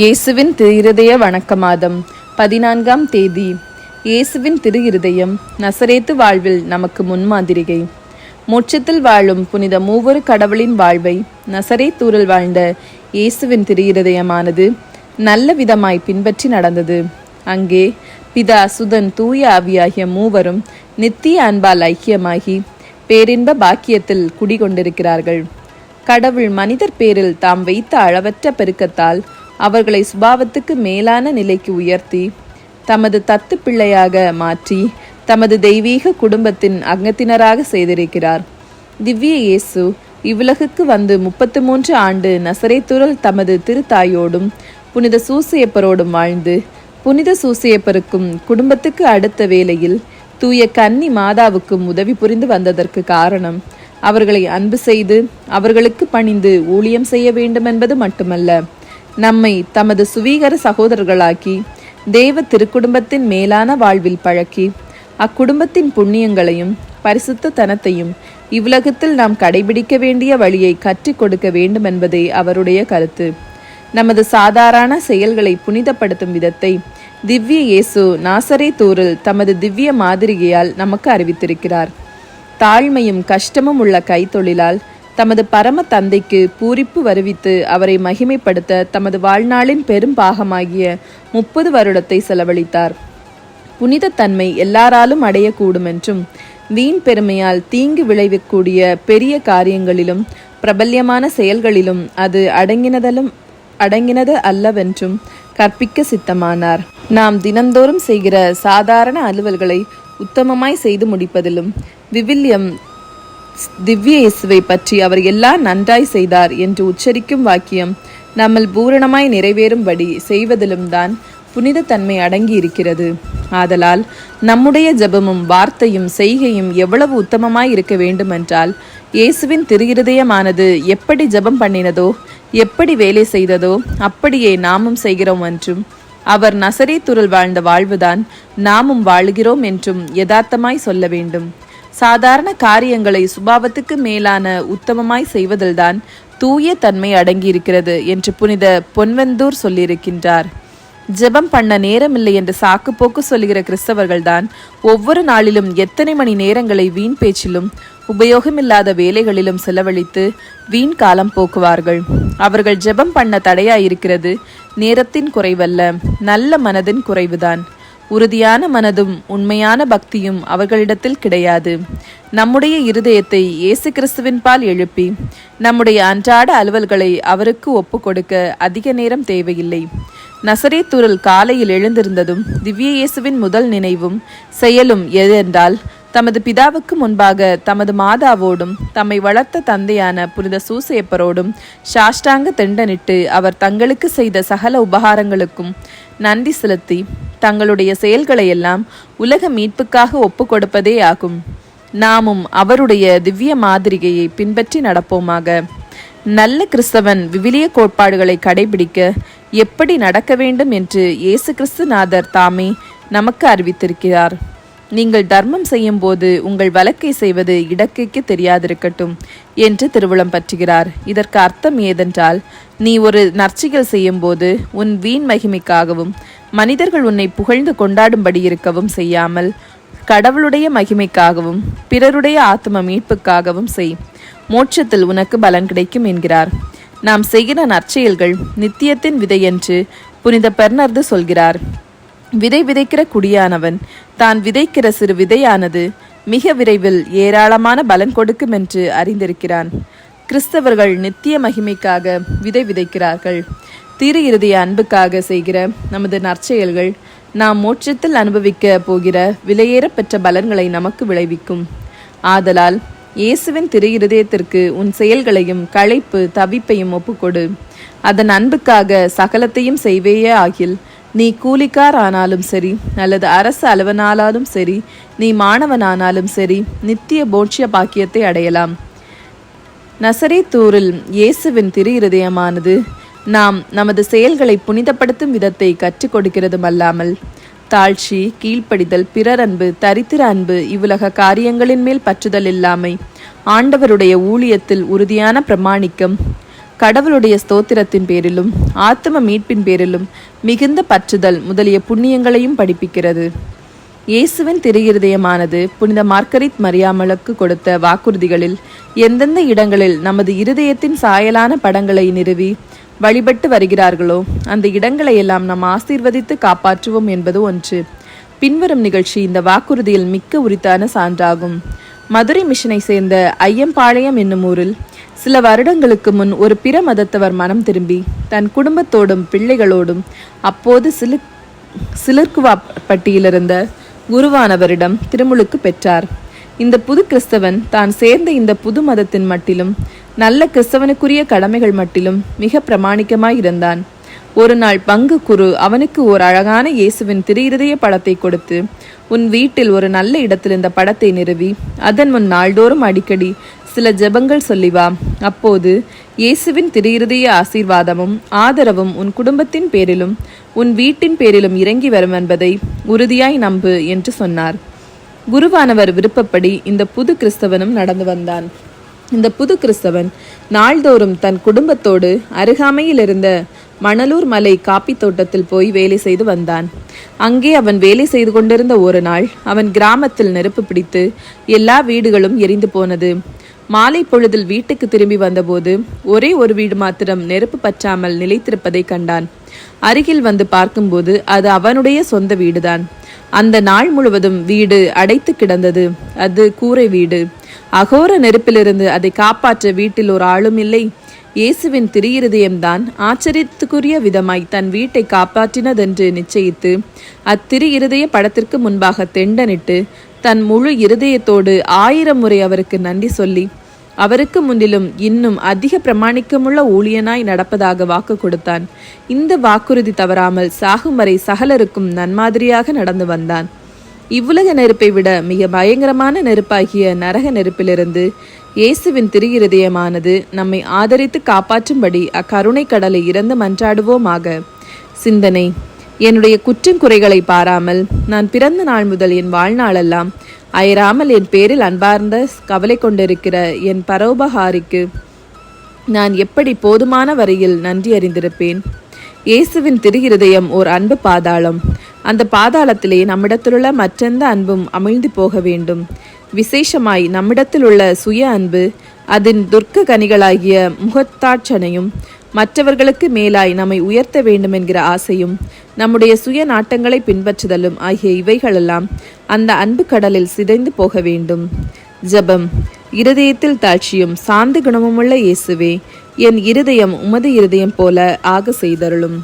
இயேசுவின் திருஹிருதய வணக்க மாதம் பதினான்காம் தேதி. இயேசுவின் திரு இருதயம் நசரேத்து வாழ்வில் நமக்கு முன்மாதிரிகை. மோட்சத்தில் வாழும் புனித மூவரு கடவுளின் வாழ்வை நசரேத்தூரில் வாழ்ந்த இயேசுவின் திரு இருதயமானது நல்ல விதமாய் பின்பற்றி நடந்தது. அங்கே பிதா சுதன் தூய ஆவியாகிய மூவரும் நித்திய அன்பால் ஐக்கியமாகி பேரின்ப பாக்கியத்தில் குடிகொண்டிருக்கிறார்கள். கடவுள் மனிதர் பேரில் தாம் வைத்த அளவற்ற பெருக்கத்தால் அவர்களை சுபாவத்துக்கு மேலான நிலைக்கு உயர்த்தி தமது தத்து பிள்ளையாக மாற்றி தமது தெய்வீக குடும்பத்தின் அங்கத்தினராக செய்திருக்கிறார். திவ்ய இயேசு இவ்வுலகுக்கு வந்து முப்பத்து மூன்று ஆண்டு நசரேத்துரல் தமது திருத்தாயோடும் புனித சூசியப்பரோடும் வாழ்ந்து புனித சூசியப்பருக்கும் குடும்பத்துக்கு அடுத்த வேளையில் தூய கன்னி மாதாவுக்கும் உதவி புரிந்து வந்ததற்கு காரணம் அவர்களை அன்பு செய்து அவர்களுக்கு பணிந்து ஊழியம் செய்ய வேண்டும் என்பது மட்டுமல்ல நம்மை தமது சுவீகர சகோதரர்களாக்கி தேவ திருக்குடும்பத்தின் மேலான வாழ்வில் பழக்கி அக்குடும்பத்தின் புண்ணியங்களையும் பரிசுத்த தனத்தையும் இவ்வுலகத்தில் நாம் கடைபிடிக்க வேண்டிய வழியை கற்றுக் கொடுக்க வேண்டும் என்பதே அவருடைய கருத்து. நமது சாதாரண செயல்களை புனிதப்படுத்தும் விதத்தை திவ்ய இயேசு நாசரே தூரில் தமது திவ்ய மாதிரிகையால் நமக்கு அறிவித்திருக்கிறார். தாழ்மையும் கஷ்டமும் உள்ள கைத்தொழிலால் தமது பரம தந்தைக்கு பூரிப்பு வருவித்து அவரை மகிமைப்படுத்த தமது வாழ்நாளின் பெரும் பாகமாகிய முப்பது வருடத்தை செலவழித்தார். புனித தன்மை எல்லாராலும் அடையக்கூடும் என்றும் வீண் பெருமையால் தீங்கு விளைவிக்கக்கூடிய பெரிய காரியங்களிலும் பிரபல்யமான செயல்களிலும் அது அடங்கினதலும் அடங்கினது அல்லவென்றும் கற்பிக்க சித்தமானார். நாம் தினந்தோறும் செய்கிற சாதாரண அலுவல்களை உத்தமமாய் செய்து முடிப்பதிலும் விவில்யம் திவ்ய இயேசுவை பற்றி அவர் எல்லாம் நன்றாய் செய்தார் என்று உச்சரிக்கும் வாக்கியம் நம்மள் பூரணமாய் நிறைவேறும்படி செய்வதிலும் தான் புனிதத்தன்மை அடங்கி இருக்கிறது ஆதலால் நம்முடைய ஜெபமும் வார்த்தையும் செய்கையும் எவ்வளவு உத்தமமாய் இருக்க வேண்டுமென்றால் இயேசுவின் திருகிருதயமானது எப்படி ஜெபம் பண்ணினதோ எப்படி வேலை செய்ததோ அப்படியே நாமும் செய்கிறோம் என்றும் அவர் நசரேத்துருள் வாழ்ந்த வாழ்வுதான் நாமும் வாழுகிறோம் என்றும் யதார்த்தமாய் சொல்ல வேண்டும். சாதாரண காரியங்களை சுபாவத்துக்கு மேலான உத்தமமாய் செய்வதில்தான் தூய தன்மை அடங்கியிருக்கிறது என்று புனித பொன்வந்தூர் சொல்லியிருக்கின்றார். ஜெபம் பண்ண நேரமில்லை என்று சாக்கு போக்கு சொல்லுகிற கிறிஸ்தவர்கள்தான் ஒவ்வொரு நாளிலும் எத்தனை மணி நேரங்களை வீண் பேச்சிலும் உபயோகமில்லாத வேலைகளிலும் செலவழித்து வீண் காலம் போக்குவார்கள். அவர்கள் ஜெபம் பண்ண தடையாயிருக்கிறது நேரத்தின் குறைவல்ல நல்ல மனதின் குறைவுதான். உறுதியான மனதும் உண்மையான பக்தியும் அவர்களிடத்தில் கிடையாது. நம்முடைய இருதயத்தை இயேசு கிறிஸ்துவின் பால் எழுப்பி நம்முடைய அன்றாட அலுவல்களை அவருக்கு ஒப்பு கொடுக்க அதிக நேரம் தேவையில்லை. நசரேத்தூரில் காலையில் எழுந்திருந்ததும் திவ்ய இயேசுவின் முதல் நினைவும் செயலும் எதென்றால் தமது பிதாவுக்கு முன்பாக தமது மாதாவோடும் தம்மை வளர்த்த தந்தையான புனித சூசையப்பரோடும் சாஷ்டாங்க திண்டனிட்டு அவர் தங்களுக்கு செய்த சகல உபகாரங்களுக்கும் நன்றி செலுத்தி தங்களுடைய செயல்களை எல்லாம் உலக மீட்புக்காக ஒப்பு கொடுப்பதே ஆகும். நாமும் அவருடைய திவ்ய மாதிரிகையை பின்பற்றி நடப்போமாக. நல்ல கிறிஸ்தவன் விவிலிய கோட்பாடுகளை கடைபிடிக்க எப்படி நடக்க வேண்டும் என்று இயேசு கிறிஸ்துநாதர் தாமே நமக்கு அறிவித்திருக்கிறார். நீங்கள் தர்மம் செய்யும் போது உங்கள் வழக்கை செய்வது இடக்கைக்கு தெரியாதிருக்கட்டும் என்று திருவுளம் பற்றுகிறார். இதற்கு அர்த்தம் ஏதென்றால் நீ ஒரு நற்சிகள் செய்யும் போது உன் வீண் மகிமைக்காகவும் மனிதர்கள் உன்னை புகழ்ந்து கொண்டாடும்படி இருக்கவும் செய்யாமல் கடவுளுடைய மகிமைக்காகவும் பிறருடைய ஆத்ம மீட்புக்காகவும் செய். மோட்சத்தில் உனக்கு பலன் கிடைக்கும் என்கிறார். நாம் செய்கிற நற்செயல்கள் நித்தியத்தின் விதை என்று புனித பெர்னர்து சொல்கிறார். விதை விதைக்கிற குடியானவன். தான் விதைக்கிற சிறு விதையானது மிக விரைவில் ஏராளமான பலன் கொடுக்கும் என்று அறிந்திருக்கிறான். கிறிஸ்தவர்கள் நித்திய மகிமைக்காக விதை விதைக்கிறார்கள். திரு இறுதிய அன்புக்காக செய்கிற நமது நற்செயல்கள் நாம் மோட்சத்தில் அனுபவிக்க போகிற விலையேறப்பெற்ற பலன்களை நமக்கு விளைவிக்கும். ஆதலால் இயேசுவின் திரு இருதயத்திற்கு உன் செயல்களையும் களைப்பு தவிப்பையும் ஒப்புக்கொடு. அதன் அன்புக்காக சகலத்தையும் செய்வேயே ஆகில் நீ கூலிக்கார் ஆனாலும் சரி அல்லது அரசு அலுவனாலும் சரி நீ மாணவனானாலும் சரி நித்திய போட்சிய பாக்கியத்தை அடையலாம். நசரேத்தூரில் இயேசுவின் திரு இருதயமானது நாம் நமது செயல்களை புனிதப்படுத்தும் விதத்தை கற்றுக் கொடுக்கிறதும் அல்லாமல் தாழ்ச்சி கீழ்ப்படிதல் பிறர் அன்பு தரித்திர அன்பு இவ்வுலக காரியங்களின் மேல் பற்றுதல் இல்லாமை ஆண்டவருடைய ஊழியத்தில் உறுதியான பிரமாணிக்கம் கடவுளுடைய ஸ்தோத்திரத்தின் பேரிலும் ஆத்தம மீட்பின் பேரிலும் மிகுந்த பற்றுதல் முதலிய புண்ணியங்களையும் படிப்பிக்கிறது. இயேசுவின் திருஹிருதயமானது புனித மார்கரித் மரியாமலுக்கு கொடுத்த வாக்குறுதிகளில் எந்தெந்த இடங்களில் நமது இருதயத்தின் சாயலான படங்களை நிறுவி வழிபட்டு வருகிறார்களோ அந்த இடங்களை எல்லாம் நாம் ஆசீர்வதித்து காப்பாற்றுவோம் என்பது ஒன்று. பின்வரும் நிகழ்ச்சி இந்த வாக்குறுதியில் மிக்க உரித்தான சான்றாகும். மதுரை மிஷனை சேர்ந்த ஐயம்பாளையம் என்னும் ஊரில் சில வருடங்களுக்கு முன் ஒரு பிற மதத்தவர் மனம் திரும்பி தன் குடும்பத்தோடும் பிள்ளைகளோடும் அப்போது சிலு சிலிர்குவாப்பட்டியிலிருந்த குருவானவரிடம் திருமுழுக்கு பெற்றார். இந்த புது கிறிஸ்தவன் தான் சேர்ந்த இந்த புது மதத்தின் மட்டிலும் நல்ல கிறிஸ்தவனுக்குரிய கடமைகள் மட்டிலும் மிக பிரமாணிக்கமாய் இருந்தான். ஒரு நாள் பங்கு குரு அவனுக்கு ஓர் அழகான இயேசுவின் திருஇருதய படத்தை கொடுத்து உன் வீட்டில் ஒரு நல்ல இடத்தில் இந்த படத்தை நிறுவி அதன் முன் நாள்தோறும் அடிக்கடி சில ஜெபங்கள் சொல்லி வா அப்போது இயேசுவின் திருஇருதய ஆசீர்வாதமும் ஆதரவும் உன் குடும்பத்தின் பேரிலும் உன் வீட்டின் பேரிலும் இறங்கி வரும் என்பதை உறுதியாய் நம்பு என்று சொன்னார். குருவானவர் விருப்பப்படி இந்த புது கிறிஸ்தவனும் நடந்து வந்தான். இந்த புது கிறிஸ்தவன் நாள்தோறும் தன் குடும்பத்தோடு அருகாமையில் இருந்த மணலூர் மலை காப்பி தோட்டத்தில் போய் வேலை செய்து வந்தான். அங்கே அவன் வேலை செய்து கொண்டிருந்த ஒரு நாள் அவன் கிராமத்தில் நெருப்பு பிடித்து எல்லா வீடுகளும் எரிந்து போனது. மாலை பொழுதில் வீட்டுக்கு திரும்பி வந்தபோது ஒரே ஒரு வீடு மாத்திரம் நெருப்பு பற்றாமல் நிலைத்திருப்பதை கண்டான். அருகில் வந்து பார்க்கும்போது அது அவனுடைய சொந்த வீடுதான். அந்த நாள் முழுவதும் வீடு அடைத்து கிடந்தது. அது கூரை வீடு. அகோர நெருப்பிலிருந்து அதை காப்பாற்ற வீட்டில் ஒரு ஆளும் இல்லை. இயேசுவின் திருஇருதயம்தான் ஆச்சரியத்துக்குரிய விதமாய் தன் வீட்டை காப்பாற்றினதென்று நிச்சயித்து அத்திரு இருதய படத்திற்கு முன்பாக தெண்டனிட்டு தன் முழு இருதயத்தோடு ஆயிரம் முறை அவருக்கு நன்றி சொல்லி அவருக்கு முன்னிலும் இன்னும் அதிக பிரமாணிக்கமுள்ள ஊழியனாய் நடப்பதாக வாக்கு கொடுத்தான். இந்த வாக்குறுதி தவறாமல் சாகும் வரை சகலருக்கும் நன்மாதிரியாக நடந்து வந்தான். இவ்வுலக நெருப்பை விட மிக பயங்கரமான நெருப்பாகிய நரக நெருப்பிலிருந்து இயேசுவின் திருஇருதயமானது நம்மை ஆதரித்து காப்பாற்றும்படி அக்கருணை கடலை இறந்து மன்றாடுவோமாக. சிந்தனை என்னுடைய குற்றங்குறைகளை பாராமல் நான் பிறந்த நாள் முதல் என் வாழ்நாளெல்லாம் அயராமல் என் பேரில் அன்பார்ந்த கவலை கொண்டிருக்கிற என் பரோபகாரிக்கு நான் எப்படி போதுமான வரையில் நன்றி அறிந்திருப்பேன்? இயேசுவின் திருஹிருதயம் ஓர் அன்பு பாதாளம். அந்த பாதாளத்திலே நம்மிடத்திலுள்ள மற்றெந்த அன்பும் அமிழ்ந்து போக வேண்டும். விசேஷமாய் நம்மிடத்தில் உள்ள சுய அன்பு அதன் துர்க்க கனிகளாகிய முகத்தாட்சணையும் மற்றவர்களுக்கு மேலாய் நம்மை உயர்த்த வேண்டும் என்கிற ஆசையும் நம்முடைய சுய நாட்டங்களை பின்பற்றுதலும் ஆகிய இவைகளெல்லாம் அந்த அன்பு கடலில் சிதைந்து போக வேண்டும். ஜெபம். இருதயத்தில் தாழ்ச்சியும் சாந்த குணமுமுள்ள இயேசுவே என் இருதயம் உமது இருதயம் போல ஆக செய்தருளும்.